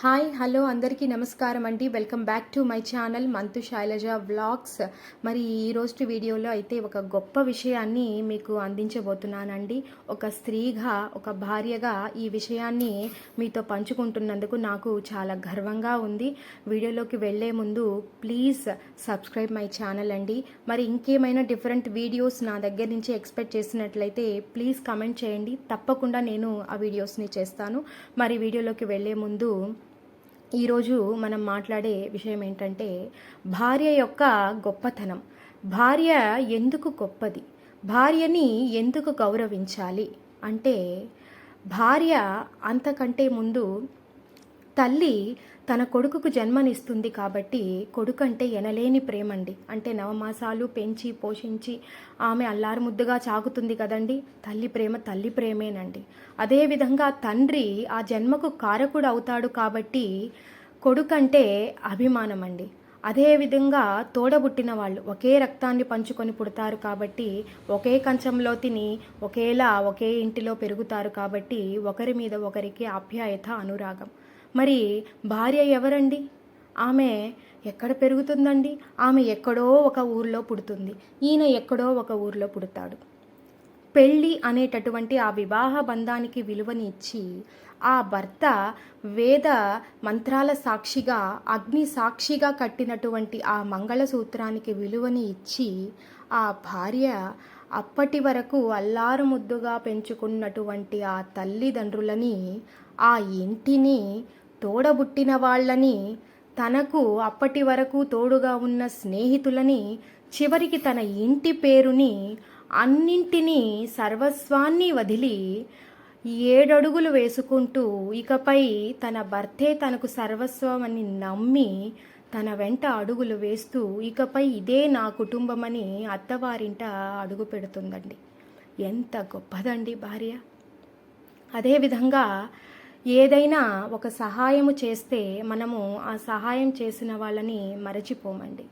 Hi hello అందరికీ నమస్కారం అండి. Welcome back to my channel Manthu Shailaja vlogs. మరి ఈ రోజు వీడియోలో అయితే ఒక గొప్ప విషయాన్ని మీకు అందించబోతున్నానండి. ఒక స్త్రీగా ఒక భార్యగా ఈ విషయాన్ని మీతో పంచుకుంటున్నందుకు నాకు చాలా గర్వంగా ఉంది. వీడియోలోకి వెళ్ళే ముందు ప్లీజ్ సబ్స్క్రైబ్ మై ఛానల్ అండి. మరి ఇంకేమైనా డిఫరెంట్ వీడియోస్ నా దగ్గర నుంచి ఎక్స్పెక్ట్ చేసినట్లయితే ప్లీజ్ కమెంట్ చేయండి. తప్పకుండా నేను ఆ వీడియోస్ని చేస్తాను. మరి వీడియోలోకి వెళ్ళే ముందు ఈరోజు మనం మాట్లాడే విషయం ఏంటంటే భార్య యొక్క గొప్పతనం. భార్య ఎందుకు గొప్పది? భార్యని ఎందుకు గౌరవించాలి? అంటే భార్య అంతకంటే ముందు తల్లి తన కొడుకుకు జన్మనిస్తుంది కాబట్టి కొడుకు అంటే ఎనలేని ప్రేమండి. అంటే నవమాసాలు పెంచి పోషించి ఆమె అల్లారు ముద్దుగా చాకుతుంది కదండి. తల్లి ప్రేమ తల్లి ప్రేమేనండి. అదేవిధంగా తండ్రి ఆ జన్మకు కారకుడు అవుతాడు కాబట్టి కొడుకంటే అభిమానం అండి అదేవిధంగా తోడబుట్టిన వాళ్ళు ఒకే రక్తాన్ని పంచుకొని పుడతారు కాబట్టి ఒకే కంచంలో తిని ఒకేలా ఒకే ఇంటిలో పెరుగుతారు కాబట్టి ఒకరి మీద ఒకరికి ఆప్యాయత అనురాగం. మరి భార్య ఎవరండి? ఆమె ఎక్కడ పెరుగుతుందండి? ఆమె ఎక్కడో ఒక ఊర్లో పుడుతుంది. ఈయన ఎక్కడో ఒక ఊర్లో పుడతాడు. పెళ్ళి అనేటటువంటి ఆ వివాహ బంధానికి విలువని ఇచ్చి ఆ భర్త వేద మంత్రాల సాక్షిగా అగ్ని సాక్షిగా కట్టినటువంటి ఆ మంగళసూత్రానికి విలువని ఇచ్చి ఆ భార్య అప్పటి వరకు అల్లారు ముద్దుగా పెంచుకున్నటువంటి ఆ తల్లిదండ్రులని ఆ ఇంటిని తోడబుట్టిన వాళ్ళని తనకు అప్పటి వరకు తోడుగా ఉన్న స్నేహితులని చివరికి తన ఇంటి పేరుని అన్నింటినీ సర్వస్వాన్ని వదిలి ఏడడుగులు వేసుకుంటూ ఇకపై తన భర్తే తనకు సర్వస్వం అని నమ్మి తన వెంట అడుగులు వేస్తూ ఇకపై ఇదే నా కుటుంబమని అత్తవారింట అడుగు పెడుతుందండి. ఎంత గొప్పదండి భార్య. అదేవిధంగా ఏదైనా ఒక సహాయము చేస్తే మనము ఆ సహాయం చేసిన వాళ్ళని మరచిపోమండి.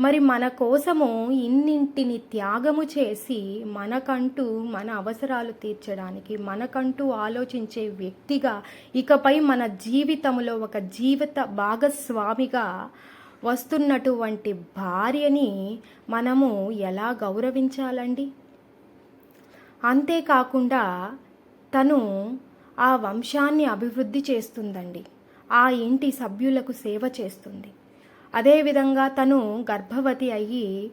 మరి మన కోసము ఇన్నింటిని త్యాగము చేసి మనకంటూ మన అవసరాలు తీర్చడానికి మనకంటూ ఆలోచించే వ్యక్తిగా ఇకపై మన జీవితంలో ఒక జీవిత భాగస్వామిగా వస్తున్నటువంటి భార్యని మనము ఎలా గౌరవించాలండి? అంతేకాకుండా తను ఆ వంశాన్ని అభివృద్ధి చేస్తుందండి. ఆ ఇంటి సభ్యులకు సేవ చేస్తుంది. అదేవిధంగా తను గర్భవతి అయ్యి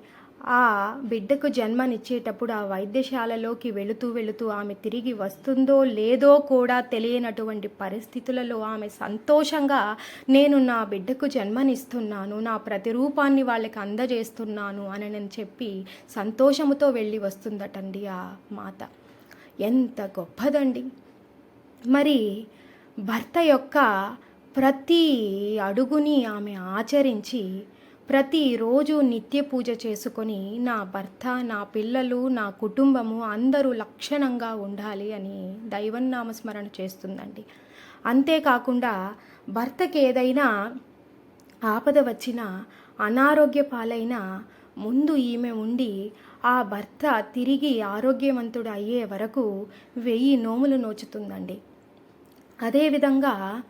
ఆ బిడ్డకు జన్మనిచ్చేటప్పుడు ఆ వైద్యశాలలోకి వెళుతూ వెళుతూ ఆమె తిరిగి వస్తుందో లేదో కూడా తెలియనటువంటి పరిస్థితులలో ఆమె సంతోషంగా నేను నా బిడ్డకు జన్మనిస్తున్నాను నా ప్రతిరూపాన్ని వాళ్ళకి అందజేస్తున్నాను అని నేను చెప్పి సంతోషముతో వెళ్ళి వస్తుందటండి ఆ మాత. ఎంత గొప్పదండి. మరి భర్త యొక్క ప్రతి అడుగుని ఆమె ఆచరించి ప్రతిరోజు నిత్య పూజ చేసుకొని నా భర్త నా పిల్లలు నా కుటుంబము అందరూ లక్షణంగా ఉండాలి అని దైవన్నామస్మరణ చేస్తుందండి. అంతేకాకుండా భర్తకి ఏదైనా ఆపద వచ్చినా అనారోగ్య పాలైన ముందు ఈమె ఉండి ఆ భర్త తిరిగి ఆరోగ్యవంతుడు అయ్యే వరకు వెయ్యి నోములు నోచుతుందండి. అదేవిధంగా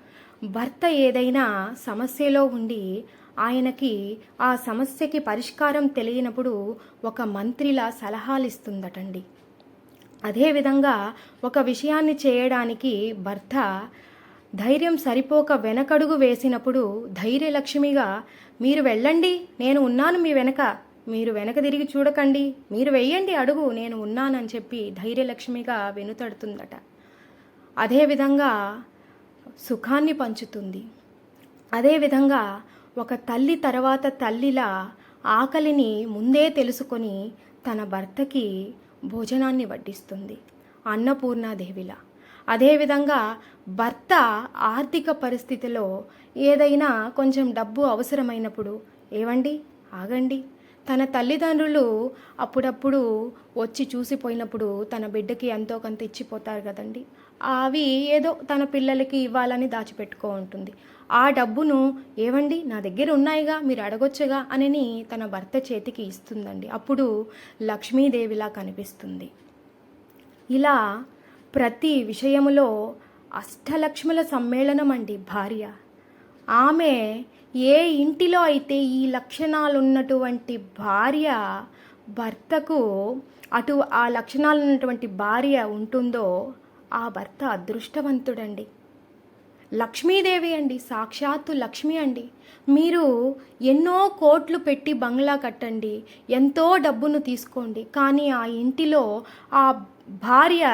భర్త ఏదైనా సమస్యలో ఉండి ఆయనకి ఆ సమస్యకి పరిష్కారం తెలియనప్పుడు ఒక మంత్రిలా సలహాలు ఇస్తుందటండి అదేవిధంగా ఒక విషయాన్ని చేయడానికి భర్త ధైర్యం సరిపోక వెనకడుగు వేసినప్పుడు ధైర్యలక్ష్మిగా మీరు వెళ్ళండి నేను ఉన్నాను మీ వెనక మీరు వెనక తిరిగి చూడకండి. మీరు వెయ్యండి అడుగు నేను ఉన్నానని చెప్పి ధైర్యలక్ష్మిగా వెనుతడుతుందట. అదేవిధంగా సుఖాన్ని పంచుతుంది. అదేవిధంగా ఒక తల్లి తర్వాత తల్లిలా ఆకలిని ముందే తెలుసుకొని తన భర్తకి భోజనాన్ని వడ్డిస్తుంది అన్నపూర్ణాదేవిలా. అదేవిధంగా భర్త ఆర్థిక పరిస్థితిలో ఏదైనా కొంచెం డబ్బు అవసరమైనప్పుడు ఏవండి? ఆగండి. తన తల్లిదండ్రులు అప్పుడప్పుడు వచ్చి చూసిపోయినప్పుడు తన బిడ్డకి ఎంతో కొంత ఇచ్చిపోతారు కదండి. అవి ఏదో తన పిల్లలకి ఇవ్వాలని దాచిపెట్టుకో ఉంటుంది. ఆ డబ్బును ఏవండి నా దగ్గర ఉన్నాయిగా మీరు అడగొచ్చుగా అని తన భర్త చేతికి ఇస్తుందండి. అప్పుడు లక్ష్మీదేవిలా కనిపిస్తుంది. ఇలా ప్రతి విషయములో అష్టలక్ష్ముల సమ్మేళనం అండి భార్య. ఆమె ఏ ఇంటిలో అయితే ఈ లక్షణాలు ఉన్నటువంటి భార్య భర్తకు అటు ఆ లక్షణాలు ఉన్నటువంటి భార్య ఉంటుందో ఆ భర్త అదృష్టవంతుడండి. లక్ష్మీదేవి అండి సాక్షాత్తు లక్ష్మి అండి. మీరు ఎన్నో కోట్లు పెట్టి బంగ్లా కట్టండి ఎంతో డబ్బును తీసుకోండి కానీ ఆ ఇంటిలో ఆ భార్య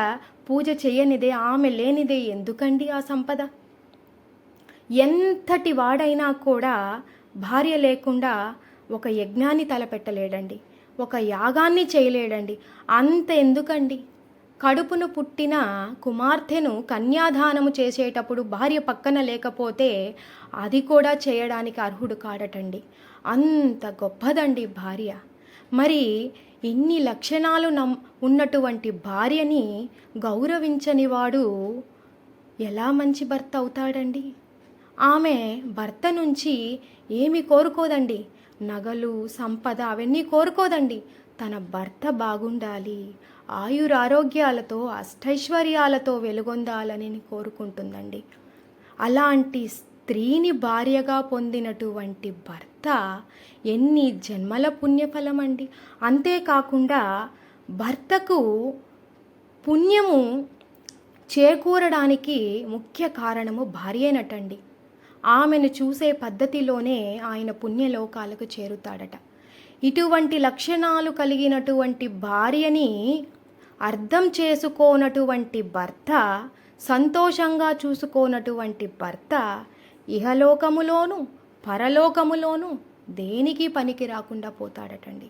పూజ చేయనిదే ఆమె లేనిదే ఎందుకండి ఆ సంపద? ఎంతటి వాడైనా కూడా భార్య లేకుండా ఒక యజ్ఞాన్ని తలపెట్టలేడండి. ఒక యాగాన్ని చేయలేడండి. అంత ఎందుకండి? కడుపును పుట్టిన కుమార్తెను కన్యాదానము చేసేటప్పుడు భార్య పక్కన లేకపోతే అది కూడా చేయడానికి అర్హుడు కాడటండి. అంత గొప్పదండి భార్య. మరి ఇన్ని లక్షణాలు నమ్ ఉన్నటువంటి భార్యని గౌరవించని వాడు ఎలా మంచి భర్త అవుతాడండి? ఆమె భర్త నుంచి ఏమి కోరుకోదండి? నగలు సంపద అవన్నీ కోరుకోదండి. తన భర్త బాగుండాలి ఆయురారోగ్యాలతో అష్టైశ్వర్యాలతో వెలుగొందాలని కోరుకుంటుందండి. అలాంటి స్త్రీని భార్యగా పొందినటువంటి భర్త ఎన్ని జన్మల పుణ్యఫలం అండి అంతేకాకుండా భర్తకు పుణ్యము చేకూరడానికి ముఖ్య కారణము భార్యేనటండి. ఆమెను చూసే పద్ధతిలోనే ఆయన పుణ్యలోకాలకు చేరుతాడట. ఇటువంటి లక్షణాలు కలిగినటువంటి భార్యని అర్థం చేసుకోనటువంటి భర్త సంతోషంగా చూసుకోనటువంటి భర్త ఇహలోకములోను పరలోకములోను దేనికి పనికి రాకుండా పోతాడటండి.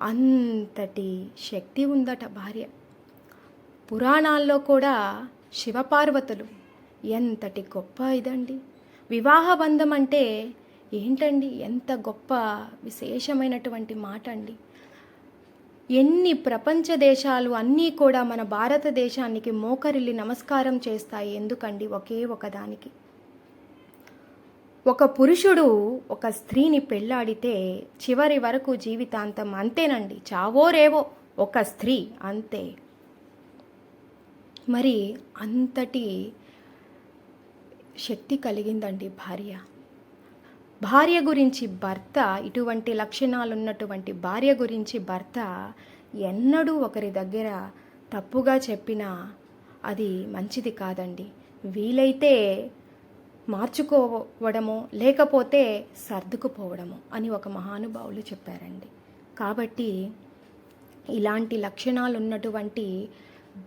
అంతటి శక్తి ఉందట భార్య. పురాణాల్లో కూడా శివపార్వతులు ఎంతటి గొప్ప ఇదండి. వివాహ బంధం అంటే ఏంటండి? ఎంత గొప్ప విశేషమైనటువంటి మాట అండి ఎన్ని ప్రపంచ దేశాలు అన్నీ కూడా మన భారతదేశానికి మోకరిల్లి నమస్కారం చేస్తాయి ఎందుకండి ఒకే ఒకదానికి? ఒక పురుషుడు ఒక స్త్రీని పెళ్ళాడితే చివరి వరకు జీవితాంతం అంతేనండి. చావో రేవో ఒక స్త్రీ అంతే. మరి అంతటి శక్తి కలిగిందండి భార్య. భార్య గురించి భర్త ఇటువంటి లక్షణాలు ఉన్నటువంటి భార్య గురించి భర్త ఎన్నడూ ఒకరి దగ్గర తప్పుగా చెప్పినా అది మంచిది కాదండి. వీలైతే మార్చుకోవడము లేకపోతే సర్దుకుపోవడము అని ఒక మహానుభావులు చెప్పారండి. కాబట్టి ఇలాంటి లక్షణాలు ఉన్నటువంటి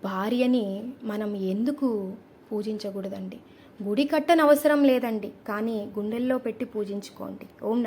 భార్యని మనం ఎందుకు పూజించకూడదండి? గుడి కట్టనవసరం లేదండి. కానీ గుండెల్లో పెట్టి పూజించుకోండి. ఓం